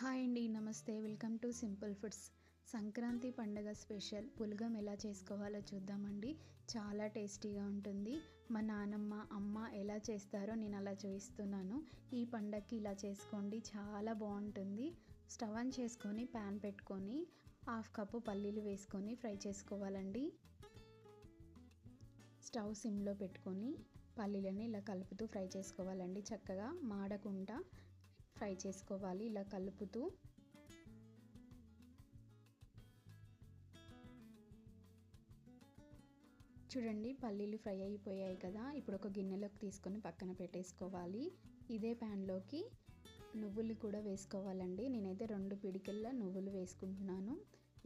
Hi అండి నమస్తే. Welcome to simple foods. Sankranti పండగ స్పెషల్. పులగం ఎలా చేసుకోవాలో చూద్దామండి. చాలా టేస్టీగా ఉంటుంది. మా నానమ్మ అమ్మ ఎలా చేస్తారో నేను అలా చూపిస్తున్నాను. ఈ పండగకి ఇలా చేసుకోండి. చాలా బాగుంటుంది. స్టవ్ ఆన్ చేసుకొని ప్యాన్ పెట్టుకొని హాఫ్ కప్పు పల్లీలు వేసుకొని ఫ్రై చేసుకోవాలండి. స్టవ్ సిమ్లో పెట్టుకొని పల్లీలని ఇలా కలుపుతూ ఫ్రై చేసుకోవాలండి చక్కగా. మాడకుండా ఫ్రై చేసుకోవాలి ఇలా కలుపుతూ. చూడండి పల్లీలు ఫ్రై అయిపోయాయి కదా ఇప్పుడు ఒక గిన్నెలోకి తీసుకొని పక్కన పెట్టేసుకోవాలి. ఇదే ప్యాన్లోకి నువ్వులు కూడా వేసుకోవాలండి. నేనైతే రెండు పిడికల్ల నువ్వులు వేసుకుంటున్నాను.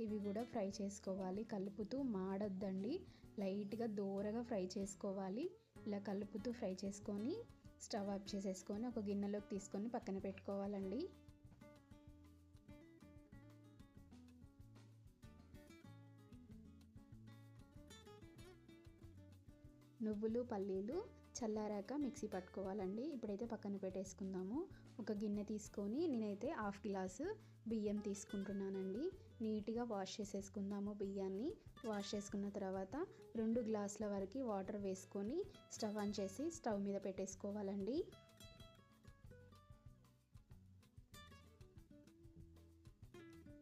ఇవి కూడా ఫ్రై చేసుకోవాలి. కలుపుతూ మాడొద్దండి. లైట్గా దూరగా ఫ్రై చేసుకోవాలి. ఇలా కలుపుతూ ఫ్రై చేసుకొని స్టవ్ ఆఫ్ చేసేసుకొని ఒక గిన్నెలోకి తీసుకొని పక్కన పెట్టుకోవాలండి. నువ్వులు పల్లీలు చల్లారాక మిక్సీ పట్టుకోవాలండి. ఇప్పుడైతే పక్కన పెట్టేసుకుందాము. ఒక గిన్నె తీసుకొని నేనైతే హాఫ్ గ్లాసు బియ్యం తీసుకుంటున్నానండి. నీట్గా వాష్ చేసేసుకుందాము బియ్యాన్ని. వాష్ చేసుకున్న తర్వాత రెండు గ్లాసుల వరకు వాటర్ వేసుకొని స్టవ్ ఆన్ చేసి స్టవ్ మీద పెట్టేసుకోవాలండి.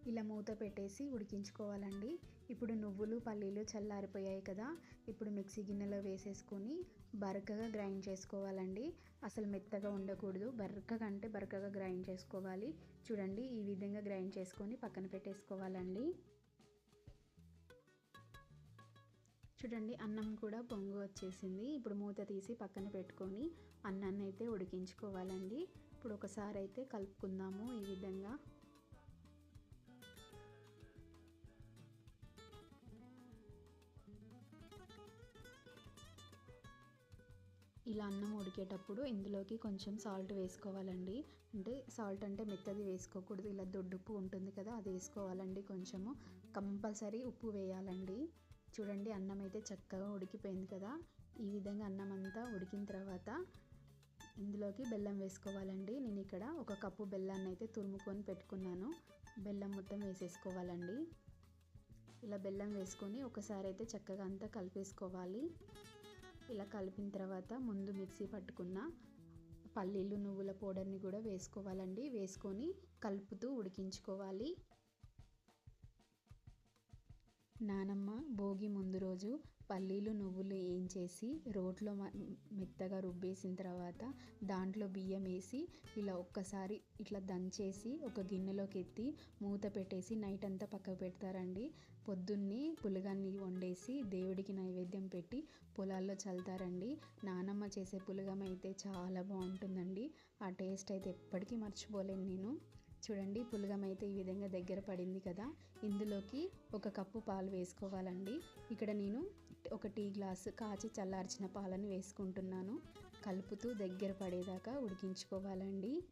ఇలా మూత పెట్టేసి ఉడికించుకోవాలండి. ఇప్పుడు నువ్వులు పల్లీలు చల్లారిపోయాయి కదా. ఇప్పుడు మిక్సీ గిన్నెలో వేసేసుకొని బరకగా గ్రైండ్ చేసుకోవాలండి. అసలు మెత్తగా ఉండకూడదు. బరకగా అంటే బరకగా గ్రైండ్ చేసుకోవాలి. చూడండి ఈ విధంగా గ్రైండ్ చేసుకొని పక్కన పెట్టేసుకోవాలండి. చూడండి అన్నం కూడా పొంగు వచ్చేసింది. ఇప్పుడు మూత తీసి పక్కన పెట్టుకొని అన్నాన్ని అయితే ఉడికించుకోవాలండి. ఇప్పుడు ఒకసారి అయితే కలుపుకుందాము ఈ విధంగా. ఇలా అన్నం ఉడికేటప్పుడు ఇందులోకి కొంచెం సాల్ట్ వేసుకోవాలండి. అంటే సాల్ట్ అంటే మెత్తది వేసుకోకూడదు. ఇలా దొడ్డుప్పు ఉంటుంది కదా అది వేసుకోవాలండి కొంచెము. కంపల్సరీ ఉప్పు వేయాలండి. చూడండి అన్నం అయితే చక్కగా ఉడికిపోయింది కదా. ఈ విధంగా అన్నం అంతా ఉడికిన తర్వాత ఇందులోకి బెల్లం వేసుకోవాలండి. నేను ఇక్కడ ఒక కప్పు బెల్లాన్ని అయితే తురుముకొని పెట్టుకున్నాను. బెల్లం మొత్తం వేసేసుకోవాలండి. ఇలా బెల్లం వేసుకొని ఒకసారి అయితే చక్కగా అంతా కలిపేసుకోవాలి. ఇలా కలిపిన తర్వాత ముందు మిక్సీ పట్టుకున్న పల్లీలు నువ్వుల పౌడర్ని కూడా వేసుకోవాలండి. వేసుకొని కలుపుతూ ఉడికించుకోవాలి. నానమ్మ భోగి ముందు రోజు పల్లీలు నువ్వులు వేయించేసి రోట్లో మెత్తగా రుబ్బేసిన తర్వాత దాంట్లో బియ్యం వేసి ఇలా ఒక్కసారి ఇట్లా దంచేసి ఒక గిన్నెలోకి ఎత్తి మూత పెట్టేసి నైట్ అంతా పక్కకు పెడతారండి. పొద్దున్నే పులగాన్ని వండేసి దేవుడికి నైవేద్యం పెట్టి పొలాల్లో చల్లుతారండి. నానమ్మ చేసే పులగం అయితే చాలా బాగుంటుందండి. ఆ టేస్ట్ అయితే ఎప్పటికీ మర్చిపోలేను నేను. చూడండి పులగం అయితే ఈ విధంగా దగ్గర పడింది కదా. ఇందులోకి ఒక కప్పు పాలు వేసుకోవాలండి. ఇక్కడ నేను ఒక టీ గ్లాసు కాచి చల్లార్చిన పాలను వేసుకుంటున్నాను. కలుపుతూ దగ్గర పడేదాకా ఉడికించుకోవాలండి.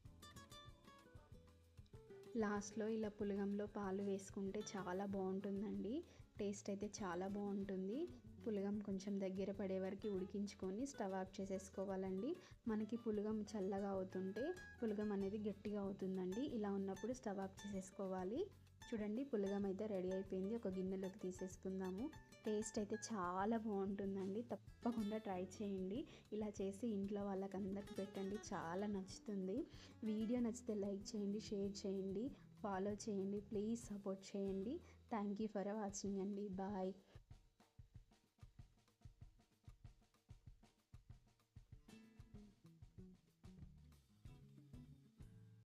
లాస్ట్లో ఇలా పులగంలో పాలు వేసుకుంటే చాలా బాగుంటుందండి. టేస్ట్ అయితే చాలా బాగుంటుంది. పులగం కొంచెం దగ్గర పడే వరకు ఉడికించుకొని స్టవ్ ఆఫ్ చేసేసుకోవాలండి. మనకి పులగం చల్లగా అవుతుంటే పులగం అనేది గట్టిగా అవుతుందండి. ఇలా ఉన్నప్పుడు స్టవ్ ఆఫ్ చేసేసుకోవాలి. చూడండి పులగం అయితే రెడీ అయిపోయింది. ఒక గిన్నెలోకి తీసేసుకుందాము. టేస్ట్ అయితే చాలా బాగుంటుందండి. తప్పకుండా ట్రై చేయండి. ఇలా చేసి ఇంట్లో వాళ్ళకి అందరికి పెట్టండి. చాలా నచ్చుతుంది. వీడియో నచ్చితే లైక్ చేయండి షేర్ చేయండి ఫాలో చేయండి ప్లీజ్ సపోర్ట్ చేయండి. థ్యాంక్ యూ ఫర్ వాచింగ్ అండి. బాయ్.